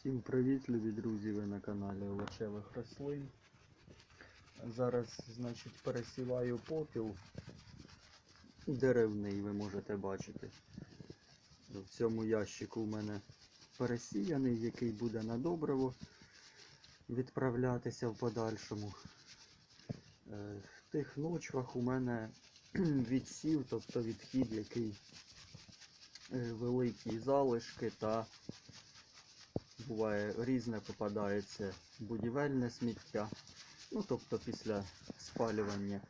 Всім привіт, любі друзі! Ви на каналі овочевих рослин. Зараз, значить, пересіваю попіл деревний, ви можете бачити. В цьому ящику у мене пересіяний, який буде на добриво відправлятися в подальшому. Е, В тих ночвах у мене відсів, тобто відхід, який е, великі залишки та буває різне попадається будівельне сміття. Ну, тобто після спалювання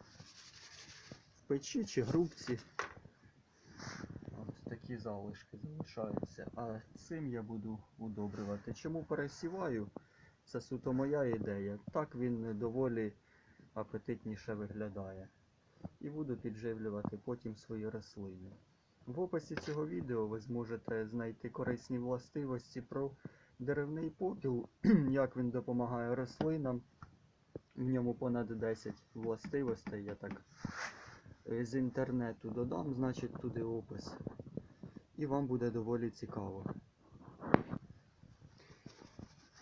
в печі чи грубці. От такі залишки залишаються. А цим я буду удобрювати. Чому пересіваю? Це суто моя ідея. Так він доволі апетитніше виглядає. І буду підживлювати потім свої рослини. В описі цього відео ви зможете знайти корисні властивості про деревний попіл, як він допомагає рослинам. В ньому понад 10 властивостей. Я так е, з інтернету додам, значить туди опис. І вам буде доволі цікаво.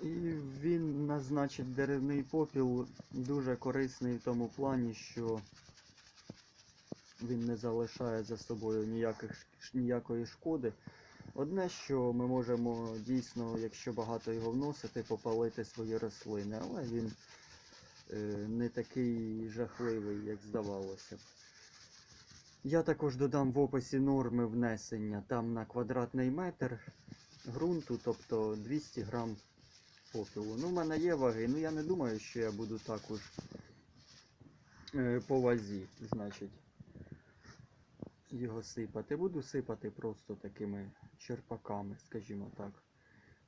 І він, на- значить, деревний попіл дуже корисний в тому плані, що він не залишає за собою ніяких, ніякої шкоди. Одне, що ми можемо дійсно, якщо багато його вносити, попалити свої рослини, але він е, не такий жахливий, як здавалося б. Я також додам в описі норми внесення там на квадратний метр ґрунту, тобто 200 грам попілу. Ну, в мене є ваги, ну я не думаю, що я буду також е, по вазі, значить, його сипати. Буду сипати просто такими черпаками, скажімо так.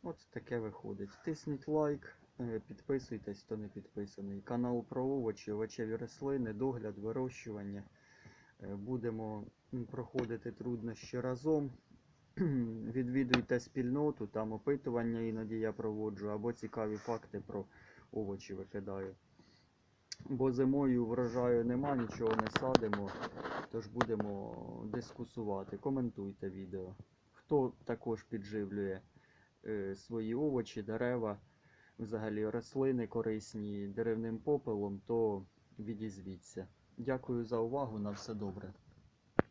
От таке виходить. Тисніть лайк, е, підписуйтесь, хто не підписаний. Канал про овочі, овочеві рослини, догляд, вирощування. Е, Будемо проходити труднощі разом. Відвідуйте спільноту, там опитування іноді я проводжу, або цікаві факти про овочі викидаю. Бо зимою врожаю нема, нічого не садимо, тож будемо дискусувати. Коментуйте відео. Хто також підживлює е, свої овочі, дерева, взагалі рослини корисні деревним попелом, то відізвіться. Дякую за увагу, на все добре.